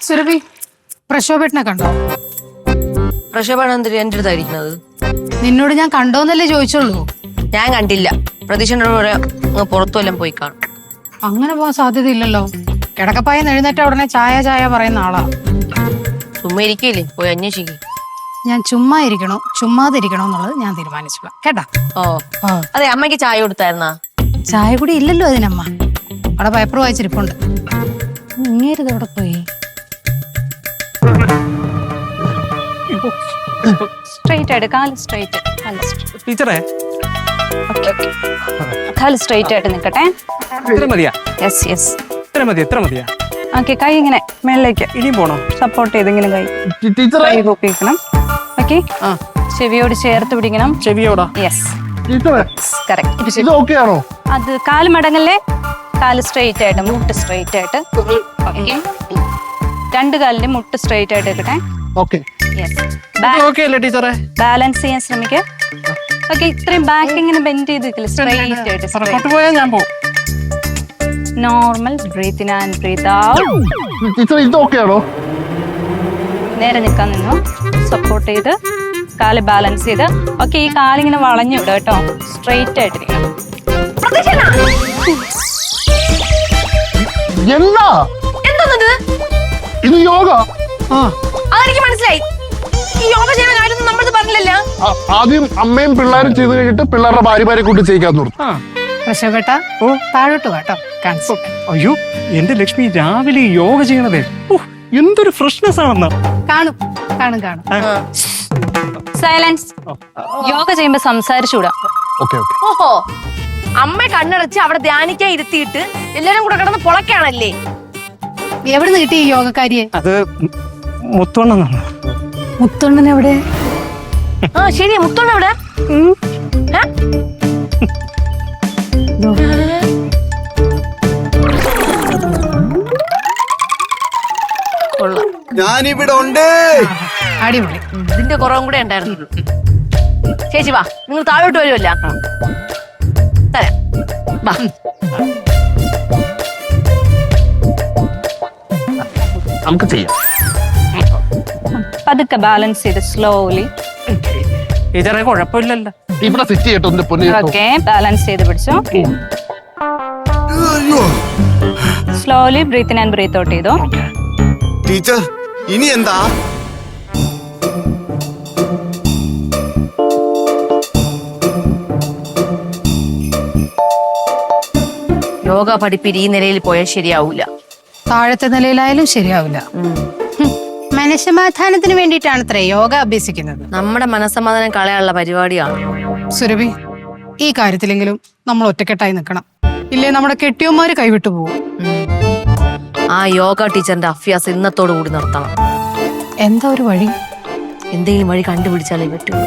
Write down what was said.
സുരഭി പ്രക്ഷോഭേട്ടനെ കണ്ടോ? പ്രക്ഷോഭമാണ് എന്തിനാ എന്റെ അടുത്തായിരിക്കുന്നത് നിന്നോട് ഞാൻ കണ്ടോന്നല്ലേ ചോദിച്ചുള്ളൂ. ഞാൻ കണ്ടില്ല. പ്രതീക്ഷയുടെ കൂടെ അങ്ങ് പുറത്തു വല്ലതും പോയി കാണും. അങ്ങനെ പോകാൻ സാധ്യതയില്ലല്ലോ. കിടക്കപ്പായ എഴുന്നേറ്റ ഉടനെ ചായ ചായ പറയുന്ന ആളാ. ചുമ്മാ ഇരിക്കില്ലേ പോയി അന്വേഷിക്കും. ഞാൻ ചുമ്മാ ഇരിക്കണോ? ചുമ്മാതിരിക്കണോ എന്നുള്ളത് ഞാൻ തീരുമാനിച്ചോളാം. കേട്ടാ? ഓ. അതെ അമ്മയ്ക്ക് ചായ കൊടുത്തായിരുന്നാ? ചായ കൂടി ഇല്ലല്ലോ അതിനമ്മ. അവിടെ പേപ്പർ വായിച്ചിരിപ്പുണ്ട്. ഇങ്ങേരുത് അവിടെ പോയി. സ്ട്രൈറ്റ് ആയിട്ട് കാൽ സ്ട്രൈറ്റ് കാൽ ടീച്ചറെ. സ്ട്രൈറ്റ് ആയിട്ട് നിൽക്കട്ടെ. ഇത്ര മതിയാ? യെസ് യെസ് ഇത്ര മതി എത്ര മതിയാ? ഓക്കെ കൈ ഇങ്ങനെ മേളിലേക്ക് ഇനിയും പോണോ? സപ്പോർട്ട് ചെയ്തെങ്കിലും കൈ ടീച്ചറെ. കൈ പൊക്കിക്കണം ഓക്കെ ആ. ചെവിയോട് ചേർത്ത് പിടിക്കണം. ചെവിയോടാ? യെസ് കറക്റ്റ് ഇത് ഓക്കെ ആണോ? അത് കാൽ മടങ്ങല്ലേ? കാൽ സ്ട്രെയിറ്റ് ആയിട്ട് മുട്ട് സ്ട്രെയിറ്റ് ആയിട്ട്. ഓക്കെ രണ്ട് കാലിന്റെ മുട്ട് സ്ട്രെയിറ്റ് ആയിട്ട് എടുക്കട്ടെ. ഓക്കെ യെസ് ഓക്കെ അല്ലേ ടീച്ചറെ? ബാലൻസ് ചെയ്യാൻ ശ്രമിക്കുക ഓക്കെ ഇത്രയും ബാക്ക് ഇങ്ങനെ ബെൻഡ് ചെയ്ത് സ്ട്രെയിറ്റ് ആയിട്ട്. ഞാൻ പോകും normal breathe in and breathe out ഇത് നേരെ നിൽക്കാൻ നിന്നു. സപ്പോർട്ട് ചെയ്ത് കാൽ ബാലൻസ് ചെയ്ത്. ഓക്കെ ഈ കാലിങ്ങനെ വളഞ്ഞു വിടുക കേട്ടോ. സ്ട്രെയിറ്റ് ആയിട്ടിരിക്കണം എന്താ? എന്തോന്നത് ഇത് യോഗ. ആ. അതെനിക്ക് മനസ്സിലായി. ഈ യോഗ ചെയ്യുന്ന കാര്യം നമ്മൾ പറഞ്ഞില്ലല്ലോ. ആ- ആദ്യം അമ്മയും പിള്ളേരും ചെയ്ത് കഴിഞ്ഞിട്ട് പിള്ളേരുടെ ഭാര്യമാരെ കൂട്ടി ചെയ്യിക്കാൻ നിർത്തും ആ. പ്രക്ഷോഭേട്ട ഓ. താഴോട്ട് വാട്ടോ കാണിച്ചു അയ്യോ എന്റെ ലക്ഷ്മി രാവിലെ ഈ യോഗ ചെയ്യണതേ. ഓ, എന്തൊരു ഫ്രഷ്നെസ് ആണെന്ന്. കാണും കാണും കാണും. സൈലൻസ് യോഗ ചെയ്യുമ്പോൾ സംസാരിച്ചുകൂടാ? Okay okay. ഓഹോ. അമ്മ കണ്ണടച്ച് അവിടെ ധ്യാനിക്കാൻ ഇരുത്തിയിട്ട് എല്ലാരും കൂടെ കിടന്ന് പൊളക്കാണല്ലേ എവിടെ നിന്ന് കിട്ടി ഈ യോഗക്കാരിയെ? അത് മുത്തോണ്ണെന്നാണ് മുത്തണ്ണൻ എവിടെ? ആ ശരി മുത്തോണ്ട് എവിടെ? ഞാനിവിടെ ഉണ്ട്. അടിപൊളി. ഇതിന്റെ കുറവും കൂടെ ഉണ്ടായിരുന്നു. ചേച്ചി വാ നിങ്ങൾ താഴോട്ട് വരുമല്ല തരാം. വാ. നമുക്ക് ചെയ്യാം. പതുക്കെ ബാലൻസ് ചെയ്ത് സ്ലോലി ടീച്ചറെ കുഴപ്പമില്ലല്ലോ. ഇവിടെ സെറ്റ് ചെയ്യട്ടോ എന്റെ പൊന്നു ഓക്കെ ബാലൻസ് ചെയ്ത് പിടിച്ചോ. അയ്യോ slowly breathe in and breathe out ചെയ്തോ. ടീച്ചർ ഇനി എന്താ? യോഗ പഠിപ്പിരി ഈ നിലയിൽ പോയാൽ ശരിയാവൂല. താഴത്തെ നിലയിലായാലും ശരിയാവില്ല. മനസ്സമാധാനത്തിന് വേണ്ടിയിട്ടാണ് അത്ര യോഗ അഭ്യസിക്കുന്നത്. നമ്മുടെ മനസ്സമാധാനം കളയാനുള്ള പരിപാടിയാണ് സുരഭി ഈ കാര്യത്തിലെങ്കിലും നമ്മൾ ഒറ്റക്കെട്ടായി നിൽക്കണം. ഇല്ലേ നമ്മുടെ കെട്ടിയന്മാര് കൈവിട്ടു പോകും ആ യോഗ ടീച്ചറിന്റെ അഭ്യാസം ഇന്നത്തോടു കൂടി നിർത്തണം. എന്താ ഒരു വഴി? എന്തെങ്കിലും വഴി കണ്ടുപിടിച്ചാലേ പറ്റുള്ളൂ